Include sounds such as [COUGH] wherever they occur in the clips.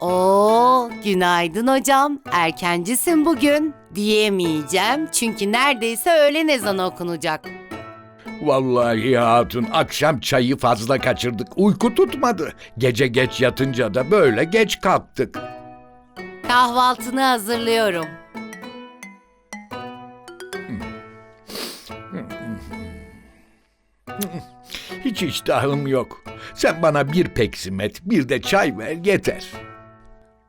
Oo, günaydın hocam. Erkencisin bugün. Diyemeyeceğim çünkü neredeyse öğlen ezanı okunacak. Vallahi hatun akşam çayı fazla kaçırdık. Uyku tutmadı. Gece geç yatınca da böyle geç kalktık. Kahvaltını hazırlıyorum. Hiç iştahım yok. Sen bana bir peksimet, bir de çay ver yeter.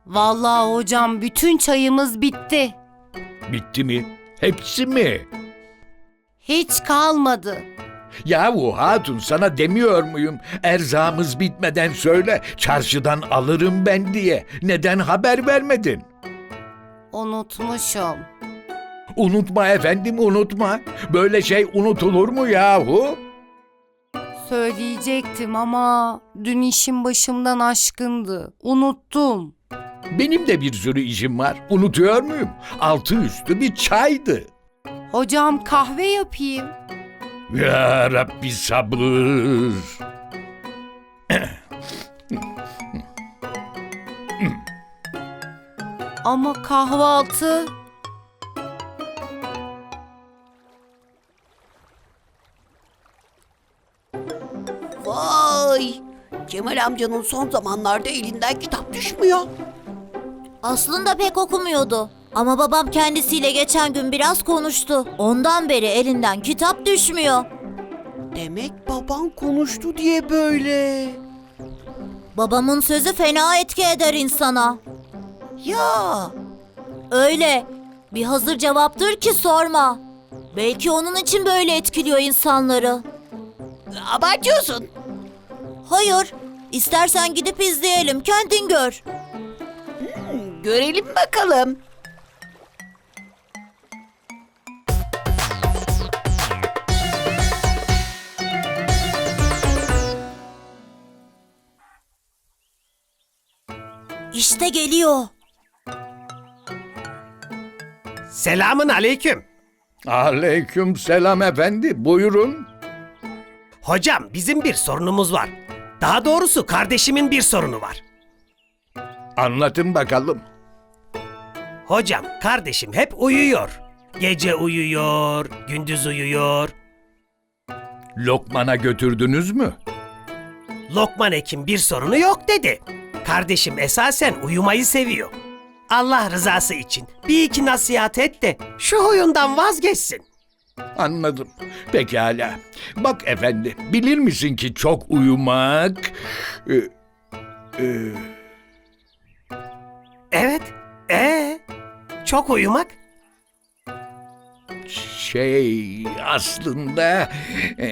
Vallahi hocam bütün çayımız bitti. Bitti mi? Hepsi mi? Hiç kalmadı. Yahu hatun sana demiyor muyum? Erzağımız bitmeden söyle, çarşıdan alırım ben diye. Neden haber vermedin? Unutmuşum. Unutma efendim unutma. Böyle şey unutulur mu yahu? Söyleyecektim ama dün işim başımdan aşkındı. Unuttum. Benim de bir sürü işim var. Unutuyor muyum? Altı üstü bir çaydı. Hocam kahve yapayım. Ya Rabbi sabır. Ama kahvaltı... Kemal amcanın son zamanlarda elinden kitap düşmüyor. Aslında pek okumuyordu. Ama babam kendisiyle geçen gün biraz konuştu. Ondan beri elinden kitap düşmüyor. Demek baban konuştu diye böyle. Babamın sözü fena etki eder insana. Ya! Öyle. Bir hazır cevaptır ki sorma. Belki onun için böyle etkiliyor insanları. Abartıyorsun. Hayır. İstersen gidip izleyelim. Kendin gör. Görelim bakalım. İşte geliyor. Selamın aleyküm. Aleyküm selam efendi. Buyurun. Hocam bizim bir sorunumuz var. Daha doğrusu kardeşimin bir sorunu var. Anlatın bakalım. Hocam kardeşim hep uyuyor. Gece uyuyor, gündüz uyuyor. Lokman'a götürdünüz mü? Lokman Hekim bir sorunu yok dedi. Kardeşim esasen uyumayı seviyor. Allah rızası için bir iki nasihat et de şu huyundan vazgeçsin. Anladım. Pekala. Bak efendi, bilir misin ki çok uyumak... e, e, Evet, ee, çok uyumak. şey aslında... e,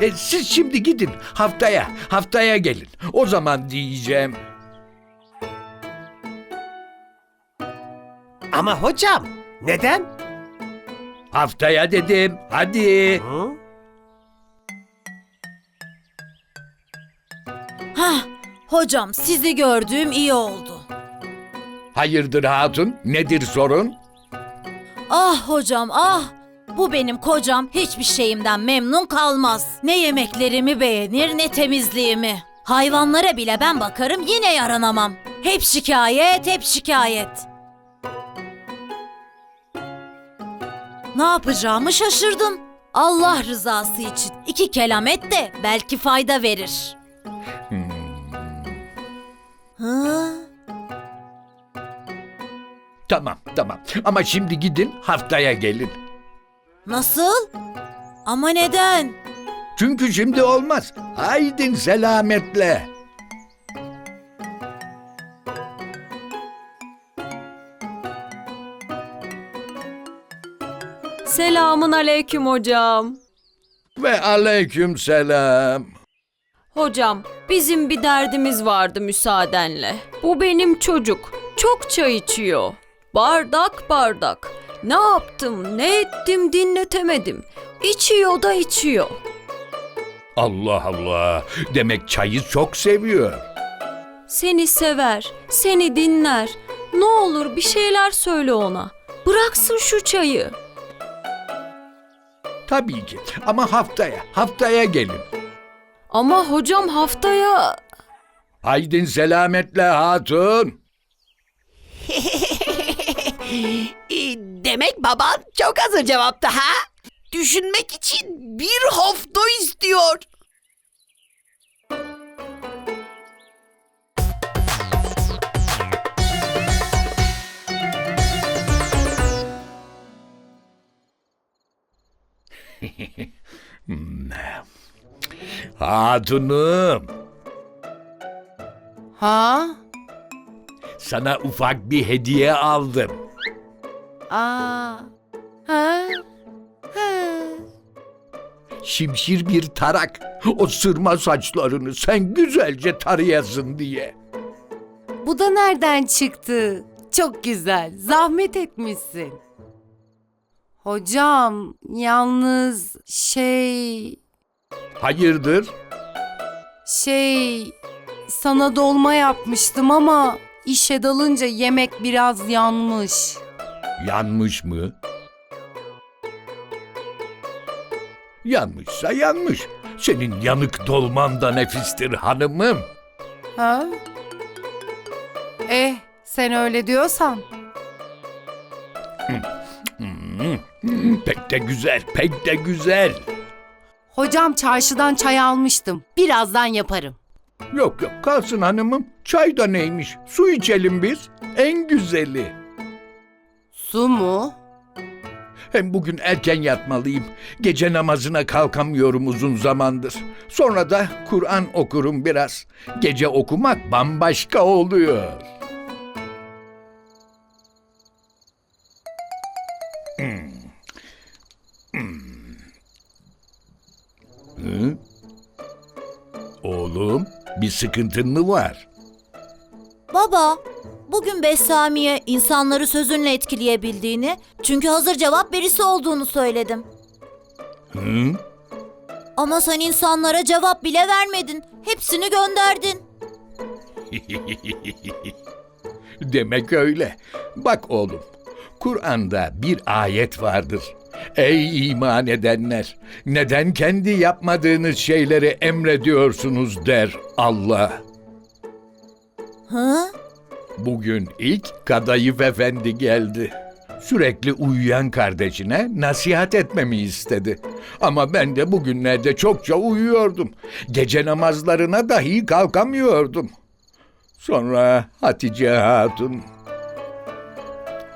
e, siz şimdi gidin haftaya, haftaya gelin. O zaman diyeceğim... Ama hocam, neden? Haftaya dedim, hadi. Hah, hocam sizi gördüğüm iyi oldu. Hayırdır hatun, nedir sorun? Ah hocam ah! Bu benim kocam hiçbir şeyimden memnun kalmaz. Ne yemeklerimi beğenir ne temizliğimi. Hayvanlara bile ben bakarım yine yaranamam. Hep şikayet, hep şikayet. Ne yapacağımı şaşırdım. Allah rızası için iki kelam et de belki fayda verir. Hı? Tamam, tamam. Ama şimdi gidin haftaya gelin. Nasıl? Ama neden? Çünkü şimdi olmaz. Haydin selametle. Selamun aleyküm hocam. Ve aleyküm selam. Hocam, bizim bir derdimiz vardı müsaadenle. Bu benim çocuk. Çok çay içiyor. Bardak bardak. Ne yaptım, ne ettim dinletemedim. İçiyor da içiyor. Allah Allah. Demek çayı çok seviyor. Seni sever, seni dinler. Ne olur bir şeyler söyle ona. Bıraksın şu çayı. Tabii ki ama haftaya, haftaya gelin. Ama hocam haftaya... Haydin selametle hatun. [LAUGHS] Demek baban çok hazır cevapta ha? Düşünmek için bir hafta istiyor. [LAUGHS] Hatunum, Ha? sana ufak bir hediye aldım. Aa. Ha? Ha. Şimşir bir tarak. O sırma saçlarını sen güzelce tarayasın diye. Bu da nereden çıktı? Çok güzel. Zahmet etmişsin. Hocam, yalnız şey Hayırdır? şey sana dolma yapmıştım ama işe dalınca yemek biraz yanmış. Yanmış mı? Yanmışsa yanmış. Senin yanık dolman da nefistir hanımım. Ha? Eh, sen öyle diyorsan. Pek de güzel, pek de güzel. Hocam çarşıdan çay almıştım. Birazdan yaparım. Yok yok kalsın hanımım. Çay da neymiş? Su içelim biz. En güzeli. Su mu? Hem bugün erken yatmalıyım. Gece namazına kalkamıyorum uzun zamandır. Sonra da Kur'an okurum biraz. Gece okumak bambaşka oluyor. Hı? Oğlum, bir sıkıntın mı var? Baba, bugün Besami'ye insanları sözünle etkileyebildiğini, çünkü hazır cevap verisi olduğunu söyledim. Hı? Ama sen insanlara cevap bile vermedin. Hepsini gönderdin. [LAUGHS] Demek öyle. Bak oğlum, Kur'an'da bir ayet vardır. Ey iman edenler, neden kendi yapmadığınız şeyleri emrediyorsunuz der Allah. Hı? Bugün ilk Kadayıf Efendi geldi. Sürekli uyuyan kardeşine nasihat etmemi istedi. Ama ben de bugünlerde çokça uyuyordum. Gece namazlarına dahi kalkamıyordum. Sonra Hatice Hatun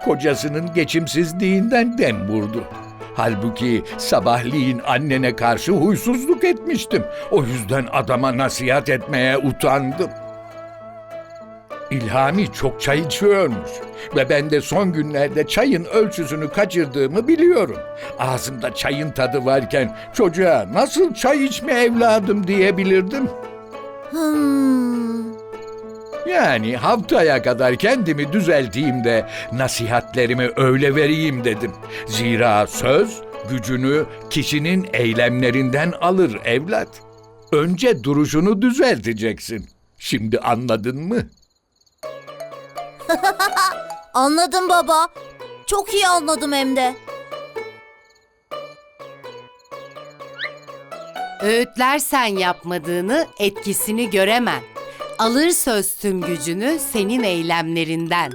kocasının geçimsizliğinden dem vurdu. Halbuki sabahleyin annene karşı huysuzluk etmiştim. O yüzden adama nasihat etmeye utandım. İlhami çok çay içiyormuş ve ben de son günlerde çayın ölçüsünü kaçırdığımı biliyorum. Ağzımda çayın tadı varken çocuğa nasıl çay içme evladım diyebilirdim. Hmm. Yani haftaya kadar kendimi düzelteyim de nasihatlerimi öyle vereyim dedim. Zira söz gücünü kişinin eylemlerinden alır evlat. Önce duruşunu düzelteceksin. Şimdi anladın mı? [LAUGHS] Anladım baba. Çok iyi anladım hem de. Öğütlersen yapmadığını, etkisini göremem. Alır söz tüm gücünü senin eylemlerinden.